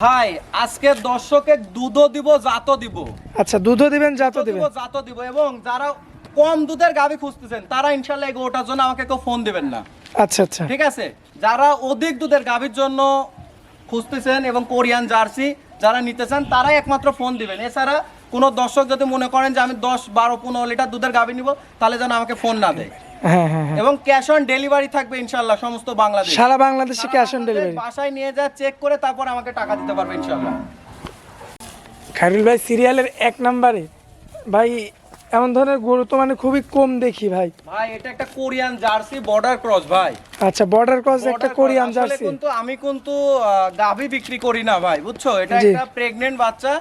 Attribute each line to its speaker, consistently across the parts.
Speaker 1: ভাই আজকে দর্শকে দুধও দিব জাতও দিব।
Speaker 2: আচ্ছা দুধও দিবেন জাতও
Speaker 1: দিব জাতও দিব এবং যারা কম দুধের গাভি খুঁজতেছেন তারা ইনশাল্লাহ এই গোটার জন্য আমাকে কেউ ফোন দিবেন না।
Speaker 2: আচ্ছা আচ্ছা।
Speaker 1: ঠিক আছে? যারা অধিক দুধের গাভির জন্য খুঁজতেছেন এবং কোরিয়ান জার্সি যারা নিতে চান তারাই একমাত্র ফোন দিবেন। এছাড়া কোনো দর্শক যদি মনে করেন যে আমি দশ বারো পনেরো লিটার দুধের গাভি নিব তাহলে যেন আমাকে ফোন না দেয়।
Speaker 2: হ্যাঁ হ্যাঁ হ্যাঁ।
Speaker 1: এবং ক্যাশ অন ডেলিভারি থাকবে ইনশাল্লাহ সমস্ত বাংলাদেশ।
Speaker 2: সারা বাংলাদেশে ক্যাশ অন ডেলিভারি
Speaker 1: বাসায় নিয়ে যা চেক করে তারপর আমাকে টাকা দিতে পারবে ইনশাআল্লাহ।
Speaker 2: খাইরুল ভাই সিরিয়ালের এক নম্বরে। ভাই এমন ধরনের গরু তো মানে খুবই কম দেখি ভাই।
Speaker 1: ভাই এটা একটা কোরিয়ান জার্সি বর্ডার ক্রস ভাই।
Speaker 2: আচ্ছা বর্ডার ক্রস একটা কোরিয়ান জার্সি।
Speaker 1: কিন্তু আমি কিন্তু গাভী বিক্রি করি না ভাই বুঝছ? এটা একটা প্রেগনেন্ট বাচ্চা।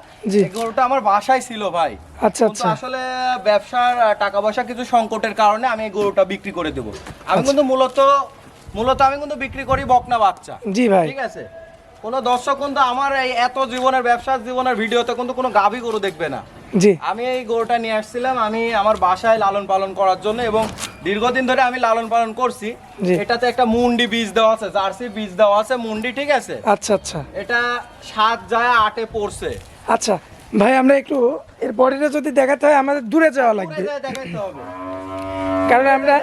Speaker 1: এই গরুটা আমার বাসায় ছিল ভাই।
Speaker 2: আচ্ছা আচ্ছা।
Speaker 1: আসলে ব্যবসার টাকা পয়সা কিছু সংকটের কারণে আমি এই গরুটা বিক্রি করে দেবো। আমি
Speaker 2: আচ্ছা।
Speaker 1: কিন্তু মূলত মূলত আমি কিন্তু বিক্রি করি বকনা বাচ্চা।
Speaker 2: জি ভাই।
Speaker 1: ঠিক আছে? কোনো দর্শক কিন্তু আমার এই এত জীবনের ব্যবসার জীবনের ভিডিওতে কিন্তু কোনো গাভী গরু দেখবে না।
Speaker 2: জি।
Speaker 1: আমি এই গরুটা নিয়ে আসছিলাম আমি আমার বাসায় লালন পালন করার জন্য এবং দীর্ঘদিন ধরে আমি লালন পালন করছি। এটাতে একটা মুন্ডি বীজ দেওয়া আছে জার্সি বীজ দেওয়া আছে মুন্ডি ঠিক আছে?
Speaker 2: আচ্ছা আচ্ছা।
Speaker 1: এটা সাত যায় আটে পড়ছে।
Speaker 2: আচ্ছা ভাই আমরা একটু এর বডিটা যদি দেখাতে হয় আমাদের দূরে যাওয়া লাগবে।
Speaker 1: হবে।
Speaker 2: কারণ আমরা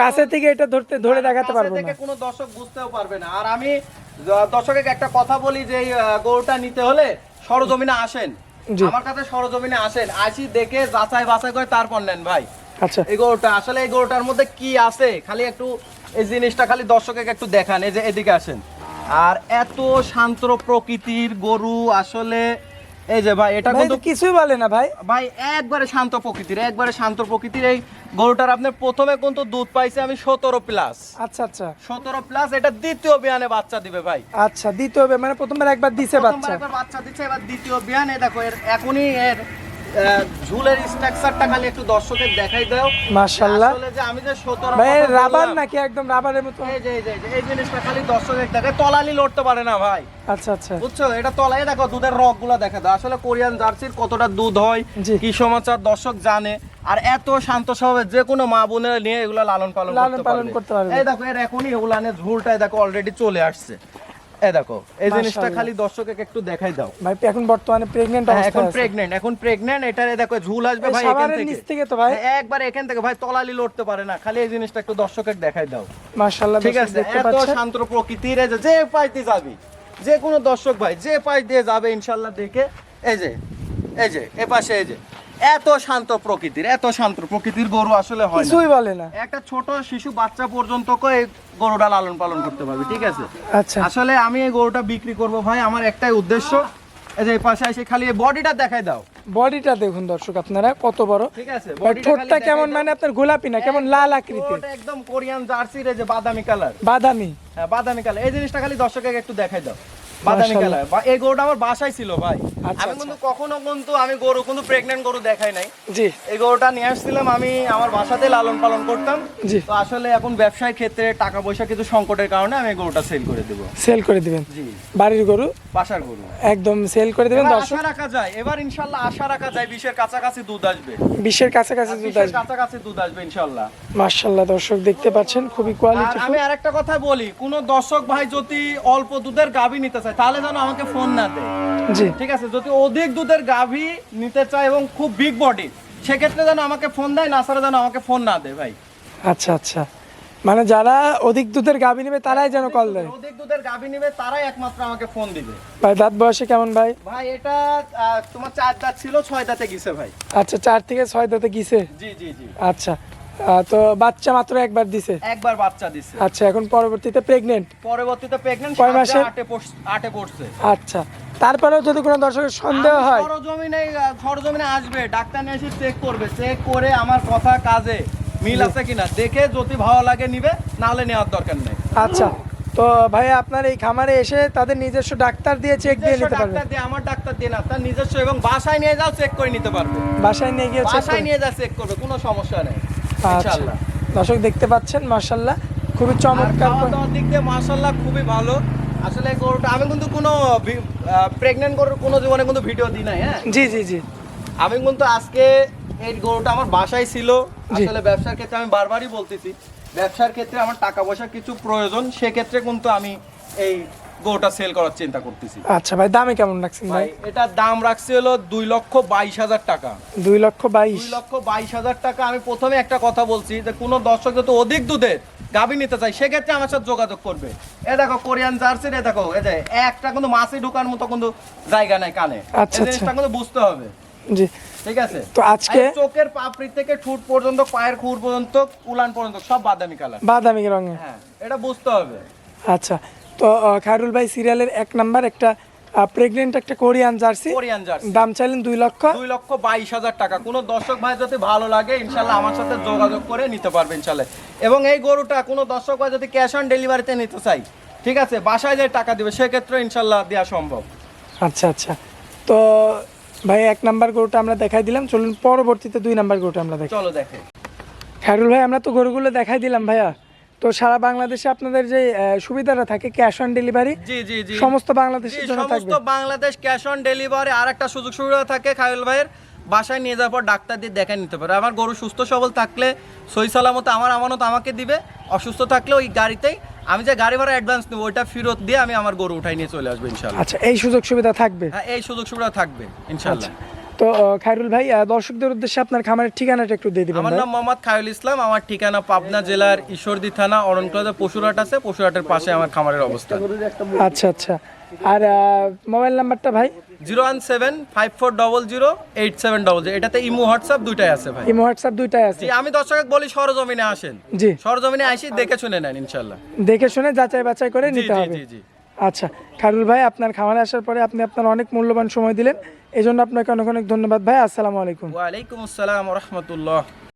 Speaker 2: কাছে থেকে এটা ধরতে ধরে দেখাতে পারব না।
Speaker 1: কোনো দর্শক বুঝতেও পারবে না। আর আমি দর্শকের একটা কথা বলি যে এই, গরুটা নিতে হলে সরজমিনে আসেন। আমার কাছে সরজমিনে আসেন আসি দেখে যাচাই বাছাই করে তারপর নেন ভাই।
Speaker 2: আচ্ছা।
Speaker 1: এই গরুটা আসলে এই গরুটার মধ্যে কি আছে? খালি একটু এই জিনিসটা খালি দর্শককে একটু দেখান এই যে এদিকে আসেন। আর এত শান্ত প্রকৃতির গরু আসলে এই যে ভাই এটা কিন্তু
Speaker 2: কিছুই বলে না ভাই।
Speaker 1: ভাই একবারে শান্ত প্রকৃতির একবারে শান্ত প্রকৃতির এই গরুটার আপনি প্রথমে কিন্তু দুধ পাইছে আমি সতেরো প্লাস
Speaker 2: আচ্ছা আচ্ছা।
Speaker 1: সতেরো প্লাস এটা দ্বিতীয় বিয়ানে বাচ্চা দিবে ভাই।
Speaker 2: আচ্ছা দ্বিতীয় মানে প্রথমবার একবার দিছে বাচ্চা?
Speaker 1: একবার বাচ্চা দিচ্ছে এবার দ্বিতীয় বিয়ানে দেখো এর এখনই এর ঝুলের স্ট্রাকচারটা খালি একটু দর্শকের দেখাই দাও।
Speaker 2: মাশাআল্লাহ।
Speaker 1: আসলে যে আমি যে সতেরো
Speaker 2: ভাই রাবার নাকি একদম রাবারের মতো?
Speaker 1: এই যে এই যে এই জিনিসটা খালি দর্শকের দেখে তলালি লড়তে পারে না ভাই।
Speaker 2: আচ্ছা আচ্ছা।
Speaker 1: বুঝছ? এটা তলায় দেখো দুধের দেখা দাও। আসলে কোরিয়ান জার্সির কতটা দুধ হয়। কি সমাচার দর্শক জানে। আর এত শান্ত স্বভাবে যে কোনো মা বোনেরা নিয়ে এগুলো লালন পালন
Speaker 2: লালন
Speaker 1: করতে
Speaker 2: পালন
Speaker 1: পারবে।
Speaker 2: করতে পারবে।
Speaker 1: এই দেখো এর এখনই উলানের ঝুলটাই দেখো অলরেডি চলে আসছে। এই দেখো এই জিনিসটা খালি দর্শকে একটু দেখাই দাও।
Speaker 2: ভাই এখন বর্তমানে প্রেগনেন্ট
Speaker 1: হ্যাঁ,
Speaker 2: অবস্থা
Speaker 1: এখন
Speaker 2: আছে।
Speaker 1: প্রেগনেন্ট এখন প্রেগনেন্ট এটারে দেখো ঝুল আসবে ভাই এখান
Speaker 2: সাভারের নিচ
Speaker 1: থেকে
Speaker 2: থেকে তো ভাই।
Speaker 1: একবার এখান থেকে ভাই তলালি লড়তে পারে না খালি এই জিনিসটা একটু দর্শকের দেখাই দাও।
Speaker 2: মাশাআল্লাহ
Speaker 1: ঠিক আছে এত শান্ত প্রকৃতির যে পাইতে যাবি যে কোনো দর্শক ভাই যে পাই দিয়ে যাবে ইনশাল্লাহ দেখে এই যে এই যে এ পাশে এই যে এত শান্ত প্রকৃতির এত শান্ত প্রকৃতির গরু আসলে হয়
Speaker 2: কিছুই বলে না।
Speaker 1: একটা ছোট শিশু বাচ্চা পর্যন্ত এই গরুটা লালন পালন করতে পারবে ঠিক আছে?
Speaker 2: আচ্ছা।
Speaker 1: আসলে আমি এই গরুটা বিক্রি করব ভাই আমার একটাই উদ্দেশ্য। এই যে এই পাশে এসে খালি বডিটা দেখাই দাও।
Speaker 2: বডিটা দেখুন দর্শক আপনারা কত বড়।
Speaker 1: ঠিক আছে
Speaker 2: ঠোঁটটা কেমন মানে আপনার গোলাপি না কেমন লাল আকৃতির?
Speaker 1: ঠোঁট একদম কোরিয়ান জার্সি রে যে বাদামি কালার।
Speaker 2: বাদামি।
Speaker 1: হ্যাঁ বাদামি কালার। এই জিনিসটা খালি দর্শকের একটু দেখাই দাও। বাদামি কালার। এই গরুটা আমার বাসায় ছিল ভাই। আমি
Speaker 2: আচ্ছা।
Speaker 1: কিন্তু কখনো কিন্তু আমি গরু কিন্তু প্রেগনেন্ট গরু দেখাই নাই।
Speaker 2: জি।
Speaker 1: এই গরুটা নিয়ে আসছিলাম আমি আমার বাসাতে লালন পালন করতাম।
Speaker 2: জি।
Speaker 1: তো আসলে এখন ব্যবসায় ক্ষেত্রে টাকা পয়সা কিছু সংকটের কারণে আমি গরুটা সেল করে দেবো।
Speaker 2: সেল করে দিবেন?
Speaker 1: জি।
Speaker 2: বাড়ির গরু?
Speaker 1: বাসার গরু।
Speaker 2: একদম সেল করে দিবেন
Speaker 1: আশা রাখা যায় এবার ইনশাল্লাহ আশা রাখা যায় বিশের কাছাকাছি দুধ আসবে।
Speaker 2: বিশের কাছাকাছি দুধ আসবে।
Speaker 1: কাছাকাছি দুধ আসবে ইনশাল্লাহ।
Speaker 2: মার্শাল্লাহ দর্শক দেখতে পাচ্ছেন খুবই
Speaker 1: আর
Speaker 2: কোয়ালিটি
Speaker 1: আমি আরেকটা কথা বলি কোন দর্শক ভাই যদি অল্প দুধের গাভী নিতে চায় তাহলে যেন আমাকে ফোন না দেয়।
Speaker 2: জি।
Speaker 1: ঠিক আছে যদি অধিক দুধের গাভী নিতে চায় এবং খুব বিগ বডি সেক্ষেত্রে যেন আমাকে ফোন দেয় না ছাড়া যেন আমাকে ফোন না দেয় ভাই।
Speaker 2: আচ্ছা আচ্ছা। মানে যারা অধিক দুধের গাভী নেবে তারাই যেন কল দেয়।
Speaker 1: অধিক দুধের গাভী নিবে তারাই একমাত্র আমাকে ফোন দিবে।
Speaker 2: ভাই দাঁত বয়সে কেমন ভাই?
Speaker 1: ভাই এটা তোমার চার দাঁত ছিল ছয় দাঁতে গেছে ভাই।
Speaker 2: আচ্ছা চার থেকে ছয় দাঁতে গিছে?
Speaker 1: জি জি জি।
Speaker 2: আচ্ছা। তো বাচ্চা মাত্র একবার দিছে?
Speaker 1: একবার বাচ্চা দিছে।
Speaker 2: আচ্ছা এখন পরবর্তীতে প্রেগনেন্ট
Speaker 1: পরবর্তীতে প্রেগনেন্ট
Speaker 2: কয়
Speaker 1: পড়স- আটে পড়ছে।
Speaker 2: আচ্ছা। তারপরেও যদি কোনো দর্শকের সন্দেহ হয়
Speaker 1: সরজমিনে সরজমিনে আসবে ডাক্তার নিয়ে এসে চেক করবে। চেক করে আমার কথা কাজে মিল আছে কিনা। দেখে যদি ভালো লাগে নিবে নাহলে নেওয়ার দরকার নেই।
Speaker 2: আচ্ছা। তো ভাই আপনার এই খামারে এসে তাদের নিজস্ব ডাক্তার দিয়ে চেক দিয়ে নিতে পারবে
Speaker 1: ডাক্তার দিয়ে আমার ডাক্তার দিয়ে না তার নিজস্ব এবং বাসায় নিয়ে যাও চেক করে নিতে পারবে।
Speaker 2: বাসায় নিয়ে গিয়ে চেক
Speaker 1: বাসায় নিয়ে যা চেক করবে কোনো সমস্যা নেই।
Speaker 2: আচ্ছা।
Speaker 1: ইনশাআল্লাহ।
Speaker 2: দর্শক দেখতে পাচ্ছেন মার্শাল্লাহ খুবই চমৎকার
Speaker 1: দিক দিয়ে মাশাআল্লাহ খুবই ভালো। আসলে গরুটা আমি কিন্তু কোনো প্রেগনেন্ট গরুর কোনো জীবনে কিন্তু ভিডিও দিই নাই হ্যাঁ?
Speaker 2: জি জি জি।
Speaker 1: আমি কিন্তু আজকে এই গরুটা আমার বাসায় ছিল। আসলে ব্যবসার ক্ষেত্রে আমি বারবারই বলতেছি ব্যবসার ক্ষেত্রে আমার টাকা পয়সা কিছু প্রয়োজন সেক্ষেত্রে কিন্তু আমি এই গরুটা সেল করার চিন্তা করতেছি।
Speaker 2: আচ্ছা ভাই দামে কেমন রাখছেন ভাই?
Speaker 1: এটার দাম রাখছি হলো দুই লক্ষ বাইশ হাজার টাকা।
Speaker 2: দুই লক্ষ বাইশ।
Speaker 1: দুই লক্ষ বাইশ হাজার টাকা আমি প্রথমে একটা কথা বলছি যে কোনো দর্শক যদি অধিক দুধের গাভী নিতে চাই সেক্ষেত্রে আমার সাথে যোগাযোগ করবে। এ দেখো কোরিয়ান জার্সি এ দেখো এই যে একটা কিন্তু মাছি ঢোকার মতো কিন্তু জায়গা নাই কানে।
Speaker 2: আচ্ছা,
Speaker 1: জিনিসটা কিন্তু বুঝতে হবে।
Speaker 2: জি।
Speaker 1: ঠিক আছে?
Speaker 2: তো আজকে-
Speaker 1: চোখের পাপড়ি থেকে ঠুট পর্যন্ত পায়ের খুর পর্যন্ত উলান পর্যন্ত সব বাদামি কালার
Speaker 2: বাদামি রঙে
Speaker 1: হ্যাঁ এটা বুঝতে হবে।
Speaker 2: আচ্ছা তো খায়রুল ভাই সিরিয়ালের এক নাম্বার একটা প্রেগনেন্ট একটা কোরিয়ান জার্সি।
Speaker 1: Korean jersey.
Speaker 2: দাম চাইলেন দুই লক্ষ।
Speaker 1: দুই লক্ষ বাইশ হাজার টাকা। কোনো দর্শক ভাই যদি ভালো লাগে ইনশাল্লাহ আমার সাথে যোগাযোগ করে নিতে পারবে ইনশাল্লাহ এবং এই গরুটা কোনো দর্শক ভাই যদি ক্যাশ অন ডেলিভারিতে নিতে চাই ঠিক আছে বাসায় যে টাকা দিবে সেক্ষেত্রে ইনশাল্লাহ দেওয়া সম্ভব।
Speaker 2: আচ্ছা আচ্ছা। তো ভাই এক নাম্বার গরুটা আমরা দেখাই দিলাম। চলুন পরবর্তীতে দুই নাম্বার গরুটা আমরা দেখি।
Speaker 1: চলো দেখে।
Speaker 2: খায়রুল ভাই আমরা তো গরুগুলো দেখাই দিলাম ভাইয়া। তো সারা বাংলাদেশে আপনাদের যে সুবিধাটা থাকে ক্যাশ অন ডেলিভারি
Speaker 1: জি জি জি।
Speaker 2: সমস্ত বাংলাদেশের জন্য
Speaker 1: সমস্ত বাংলাদেশ ক্যাশ অন ডেলিভারি আর একটা সুযোগ সুবিধা থাকে খায়ুল ভাইয়ের বাসায় নিয়ে যাওয়ার পর ডাক্তার দিয়ে দেখে নিতে পারে। আমার গরু সুস্থ সবল থাকলে সই সালামত আমার আমানত আমাকে দিবে অসুস্থ থাকলে ওই গাড়িতেই আমি যে গাড়ি ভাড়া অ্যাডভান্স নেব ওইটা ফেরত দিয়ে আমি আমার গরু উঠাই নিয়ে চলে আসব ইনশাল্লাহ।
Speaker 2: আচ্ছা এই সুযোগ সুবিধা থাকবে?
Speaker 1: হ্যাঁ এই সুযোগ সুবিধা থাকবে ইনশাল্লাহ।
Speaker 2: তো খায়রুল ভাই দর্শকদের উদ্দেশ্যে আপনার খামারের ঠিকানাটা একটু দিয়ে দিবেন
Speaker 1: আমার নাম মোহাম্মদ খায়ুল ইসলাম আমার ঠিকানা পাবনা জেলার ঈশ্বরদী থানা অরণকলাতে পশুরহাট আছে পশুরহাটের পাশে আমার খামারের অবস্থান।
Speaker 2: আচ্ছা আচ্ছা। আর মোবাইল নাম্বারটা ভাই?
Speaker 1: Zero one seven five four double zero eight seven double zero. এটাতে ইমো হোয়াটসঅ্যাপ দুইটাই আছে ভাই।
Speaker 2: ইমো হোয়াটসঅ্যাপ দুইটাই আছে।
Speaker 1: আমি দর্শক বলি সরজমিনে আসেন।
Speaker 2: জি।
Speaker 1: সরজমিনে আসি দেখে শুনে নেন ইনশাল্লাহ
Speaker 2: দেখে শুনে যাচাই বাছাই করে নিতে
Speaker 1: জি
Speaker 2: হবে।
Speaker 1: জি জি।
Speaker 2: আচ্ছা খায়রুল ভাই আপনার খামারে আসার পরে আপনি আপনার অনেক মূল্যবান সময় দিলেন। এই জন্য আপনাকে অনেক অনেক ধন্যবাদ। ভাই আসসালামু আলাইকুম।
Speaker 1: ওয়ালাইকুম আসসালাম রহমতুল্লাহ।